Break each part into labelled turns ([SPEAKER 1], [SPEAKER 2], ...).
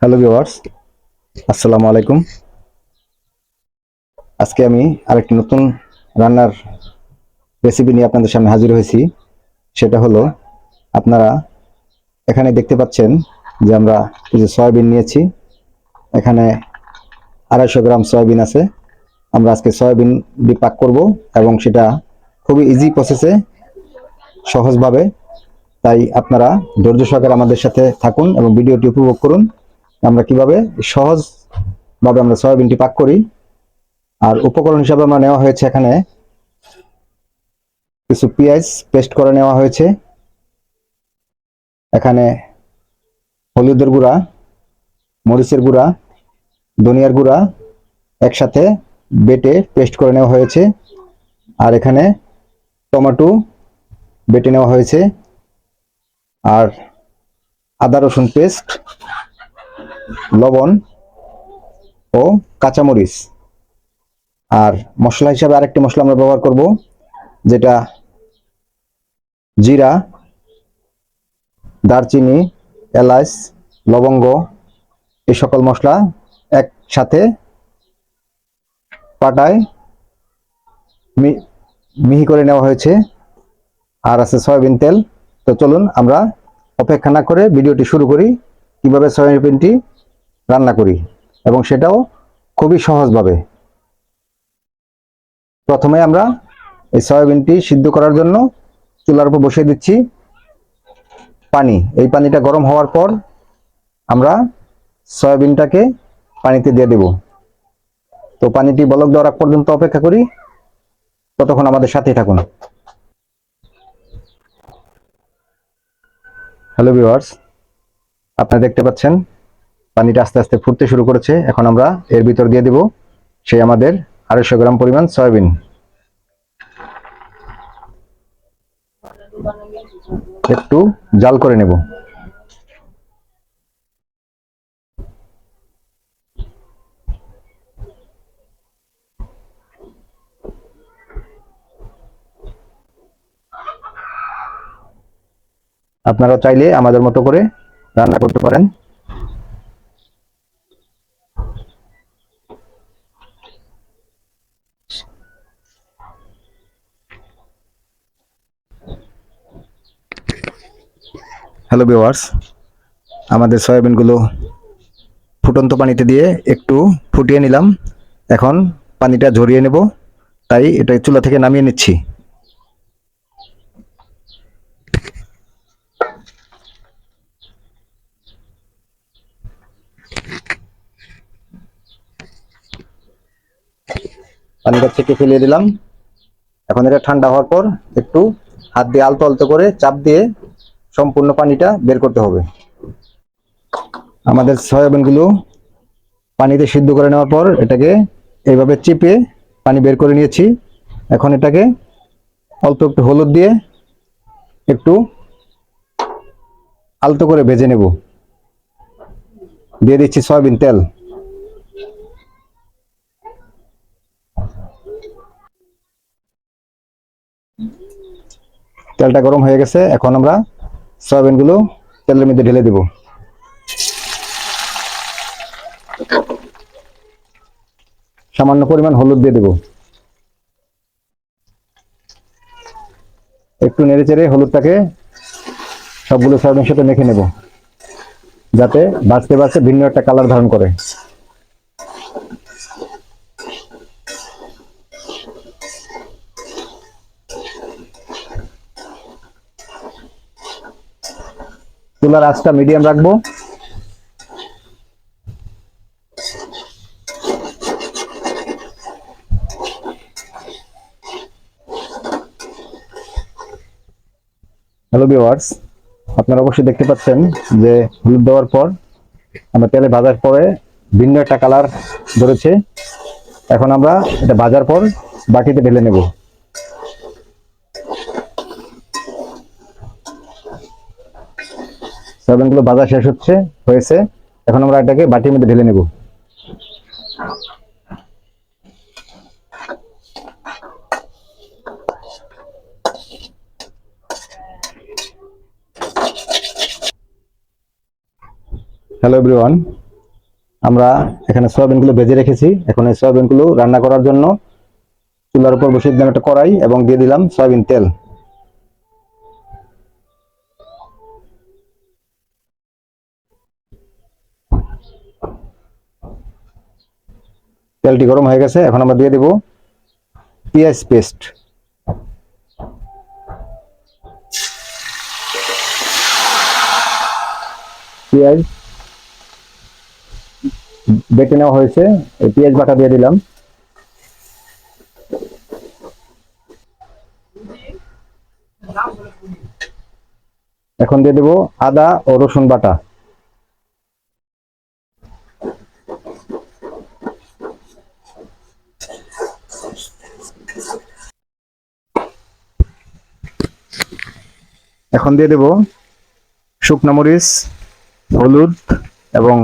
[SPEAKER 1] Hello viewers আসসালামু আলাইকুম আজকে আমি আরেকটি নতুন রান্নার রেসিপি নিয়ে আপনাদের সামনে হাজির হয়েছি। সেটা হলো, আপনারা এখানে দেখতে পাচ্ছেন যে আমরা কিছু সয়াবিন নিয়েছি। এখানে আড়াইশো গ্রাম সয়াবিন আছে। আমরা আজকে সয়াবিন দিয়ে পাক করব এবং সেটা খুবই ইজি প্রসেসে সহজভাবে তাই আপনারা ধৈর্য সহকারে আমাদের সাথে থাকুন এবং ভিডিওটি উপভোগ করুন। আমরা কীভাবে সহজভাবে আমরা সয়াবিনটি পাক করি। আর উপকরণ হিসাবে আমরা নেওয়া হয়েছে এখানে কিছু পেঁয়াজ পেস্ট করে নেওয়া হয়েছে। এখানে হলুদের গুঁড়া, মরিচের গুঁড়া, ধনিয়ার গুঁড়া একসাথে বেটে পেস্ট করে নেওয়া হয়েছে। আর এখানে টমেটো বেটে নেওয়া হয়েছে। আর আদা, রসুন পেস্ট, লবণ ও কাঁচামরিচ। আর মশলা হিসাবে আরেকটি মশলা আমরা ব্যবহার করব, যেটা জিরা, দারচিনি, এলাচ, লবঙ্গ, এই সকল মশলা একসাথে পাটায় মিহি করে নেওয়া হয়েছে। আর আছে সয়াবিন তেল। তো চলুন আমরা অপেক্ষা না করে ভিডিওটি শুরু করি, কীভাবে সয়াবিনটি রান্না করি এবং সেটাও খুবই সহজভাবে। প্রথমে আমরা এই সয়াবিনটি সিদ্ধ করার জন্য চুলার উপর বসিয়ে দিচ্ছি পানি। এই পানিটা গরম হওয়ার পর আমরা সয়াবিনটাকে পানিতে দিয়ে দেব। তো পানিটি বলক দেওয়ার পর্যন্ত অপেক্ষা করি। ততক্ষণ আমাদের সাথেই থাকুন। হ্যালো ভিওয়ার্স আপনারা দেখতে পাচ্ছেন, পানিটা আস্তে আস্তে ফুটতে শুরু করেছে। এখন আমরা এর ভিতর দিয়ে দিব সেই আমাদের আড়াইশো গ্রাম পরিমাণ সয়াবিন। একটু জাল করে নেব। আপনারা চাইলে আমাদের মতো করে রান্না করতে পারেন। হ্যালো ভিউয়ার্স আমাদের সয়াবিনগুলো ফুটন্ত পানিতে দিয়ে একটু ফুটিয়ে নিলাম। এখন পানিটা ঝরিয়ে নেব। তাই এটা চুলা থেকে নামিয়ে নিচ্ছি। পানিটা থেকে ফেলিয়ে দিলাম। এখন এটা ঠান্ডা হওয়ার পর একটু হাত দিয়ে আলতো আলতো করে চাপ দিয়ে সম্পূর্ণ পানিটা বের করতে হবে। আমাদের সয়াবিনগুলো পানিতে সিদ্ধ করে নেওয়ার পর এটাকে এইভাবে চিপে পানি বের করে নিয়েছি। এখন এটাকে অল্প একটু হলুদ দিয়ে একটু আলতো করে ভেজে নেব। দিয়ে দিচ্ছি সয়াবিন তেল। তেলটা গরম হয়ে গেছে, এখন আমরা সয়াবিনগুলো তেলের মধ্যে ঢেলে দেব। সামান্য পরিমাণ হলুদ দিয়ে দেব। একটু নেড়ে চেড়ে হলুদটাকে সবগুলো সয়াবিনের সাথে মেখে নেব, যাতে বাঁচতে বাঁচতে ভিন্ন একটা কালার ধারণ করে। চুলার আঁচটা মিডিয়াম রাখব। হ্যালো ভিউয়ার্স আপনারা অবশ্যই দেখতে পাচ্ছেন যে হলুদ দেওয়ার পর আমরা তেলে ভাজার পরে ভিন্ন একটা কালার ধরেছে। এখন আমরা এটা ভাজার পর বাটিতে ঢেলে নেব। সোয়াবিনগুলো ভাজা শেষ হচ্ছে, হয়েছে। এখন আমরা এটাকে বাটির মধ্যে ঢেলে নেব। হ্যালো এভরিওয়ান আমরা এখানে সয়াবিনগুলো ভেজে রেখেছি। এখন এই সয়াবিনগুলো রান্না করার জন্য চুলার উপর বসিয়ে দিলাম একটা কড়াই এবং দিয়ে দিলাম সয়াবিন তেল। তেলটি গরম হয়ে গেছে, এখন আমরা দিয়ে দেব পেঁয়াজ পেস্ট। পেঁয়াজ বেটে নেওয়া হয়েছে, এই পেঁয়াজ বাটা দিয়ে দিলাম। এখন দিয়ে দেবো আদা ও রসুন বাটা। এখন দিয়ে দেব শুকনো মরিচ হলুদ এবং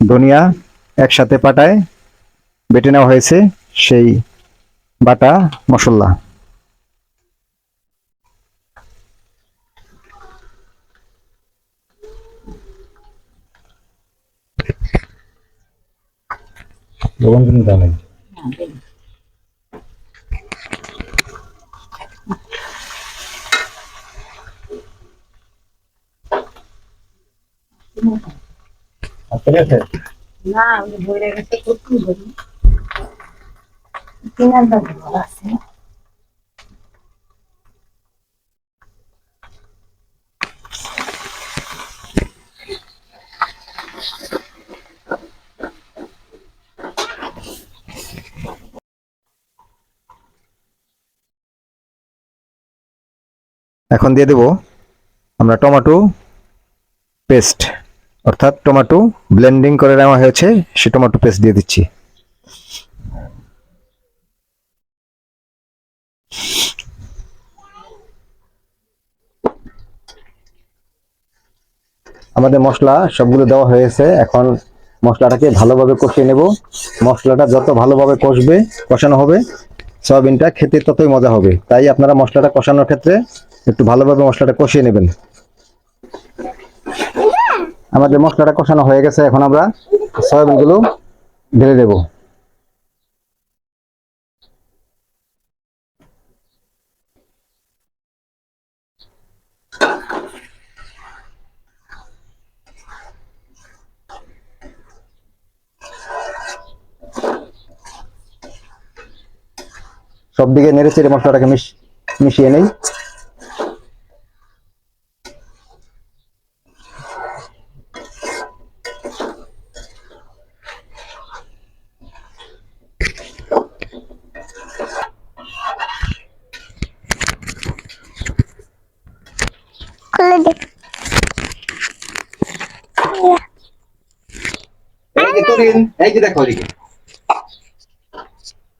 [SPEAKER 1] ধনিয়া একসাথে পাটায় বেটে নেওয়া হয়েছে সেই বাটা মশলা। লবণ কিন্তু ঠিক আছে?
[SPEAKER 2] না আমি ভরে গেছে কতক্ষণ ধরে তিন আন্দাজ ভরা আছে।
[SPEAKER 1] এখন দিয়ে দেব আমরা টমেটো পেস্ট। অর্থাৎ টমেটো ব্লেন্ডিং করে নেওয়া হয়েছে, সে টমেটো পেস্ট দিয়ে দিচ্ছি। আমাদের মশলা সবগুলো দেওয়া হয়েছে, এখন মশলাটাকে ভালোভাবে কষিয়ে নেব। মশলাটা যত ভালোভাবে কষবে, কষানো হবে, সয়াবিনটা খেতে ততই মজা হবে। তাই আপনারা মশলাটা কষানোর ক্ষেত্রে একটু ভালোভাবে মশলাটা কষিয়ে নেবেন। আমাদের মশলাটা কষানো হয়ে গেছে, এখন আমরা সয়াবিনগুলো ঢেলে দেব। সব দিকে নেড়ে চেড়ে মশলাটাকে মিশ- মিশিয়ে নেই। এই এই যে দেখো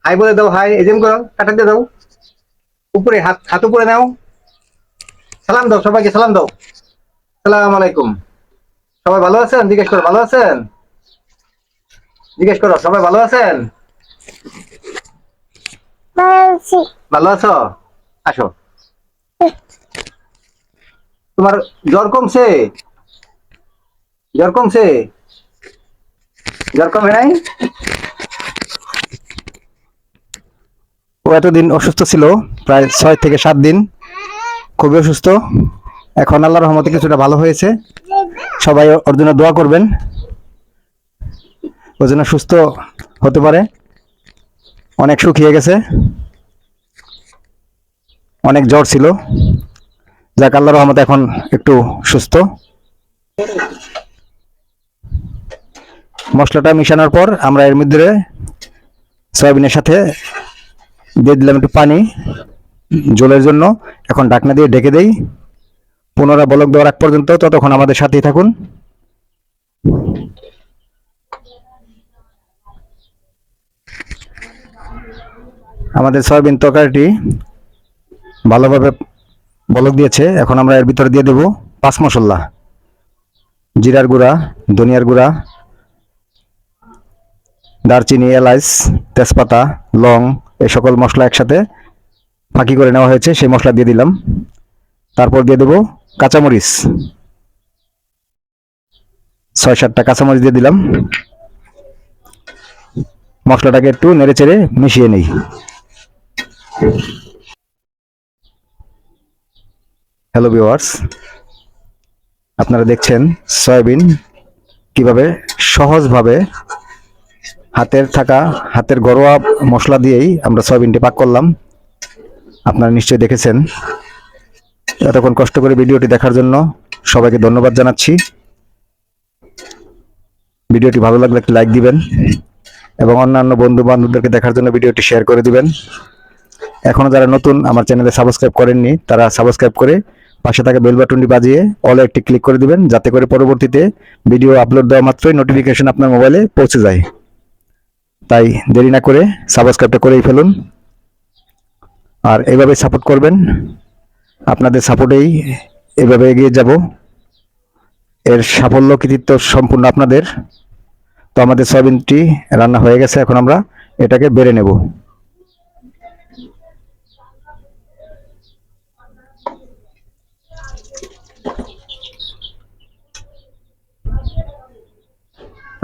[SPEAKER 1] হাই বলে দাও হাই এজেম করো কাটা দিয়ে দাও। উপরে হাত হাত উপরে নাও। সালাম দাও সবাইকে সালাম দাও। সালাম আলাইকুম। সবাই ভালো আছেন? জিজ্ঞেস করো ভালো আছেন? জিজ্ঞেস করো সবাই ভালো আছেন? ভালো আছো? আসো। তোমার জ্বর কমছে? জ্বর কমছে? জ্বর নাই। ও এতদিন অসুস্থ ছিল, প্রায় ছয় থেকে সাত দিন। খুবই অসুস্থ। এখন আল্লাহর রহমতে কিছুটা ভালো হয়েছে। সবাই ওর জন্য দোয়া করবেন। ও যেন সুস্থ হতে পারে। অনেক শুকিয়ে গেছে। অনেক জ্বর ছিল। যাক, আল্লাহর রহমতে এখন একটু সুস্থ। মশলাটা মিশানোর পর আমরা এর মধ্যে সয়াবিনের সাথে দিয়ে দিলাম একটু পানি জলের জন্য। এখন ডাকনা দিয়ে ঢেকে দেই। পুনরায় বলক দেওয়ার আগ পর্যন্ত ততক্ষণ আমাদের সাথেই থাকুন। আমাদের সয়াবিন তরকারিটি ভালোভাবে বলক দিয়েছে। এখন আমরা এর ভিতরে দিয়ে দেব পাঁচ মশলা। জিরার গুঁড়া, ধনিয়ার গুঁড়া দারচিনি এলাচ তেজপাতা, লং এই সকল মশলা একসাথে ফাঁকি করে নেওয়া হয়েছে। সেই মশলা দিয়ে দিলাম। তারপর দিয়ে দেব কাঁচামরিচ। ছয় সাতটা কাঁচামরিচ দিয়ে দিলাম। মশলাটাকে একটু নেড়ে চেড়ে মিশিয়ে নেই। হ্যালো ভিউয়ার্স, আপনারা দেখছেন সয়াবিন কীভাবে সহজভাবে হাতের থাকা, হাতের ঘরোয়া মশলা দিয়েই আমরা সয়াবিনটি পাক করলাম। আপনারা নিশ্চয়ই দেখেছেন। এতক্ষণ কষ্ট করে ভিডিওটি দেখার জন্য সবাইকে ধন্যবাদ জানাচ্ছি। ভিডিওটি ভালো লাগলে একটি লাইক দিবেন এবং অন্যান্য বন্ধু বান্ধবদেরকে দেখার জন্য ভিডিওটি শেয়ার করে দিবেন। এখনও যারা নতুন আমার চ্যানেলে সাবস্ক্রাইব করেননি, তারা সাবস্ক্রাইব করে পাশে থাকা বেল বাটনটি বাজিয়ে অল একটি ক্লিক করে দিবেন, যাতে করে পরবর্তীতে ভিডিও আপলোড দেওয়া মাত্রই নোটিফিকেশন আপনার মোবাইলে পৌঁছে যায়। তাই দেরি না করে সাবস্ক্রাইবটা করেই ফেলুন। আর এভাবে সাপোর্ট করবেন, আপনাদের সাপোর্টেই এভাবে এগিয়ে যাব। এর সাফল্য, কৃতিত্ব সম্পূর্ণ আপনাদের। তো আমাদের সয়াবিনটি রান্না হয়ে গেছে, এখন আমরা এটাকে বেড়ে নেব।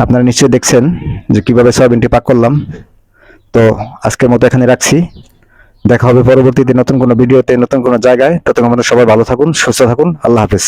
[SPEAKER 1] আপনারা নিশ্চয়ই দেখছেন যে কীভাবে সয়াবিনটি পাক করলাম। তো আজকের মতো এখানে রাখছি। দেখা হবে পরবর্তীতে নতুন কোনো ভিডিওতে, নতুন কোনো জায়গায়। ততক্ষণ আমাদের সবাই ভালো থাকুন, সুস্থ থাকুন। আল্লাহ হাফেজ।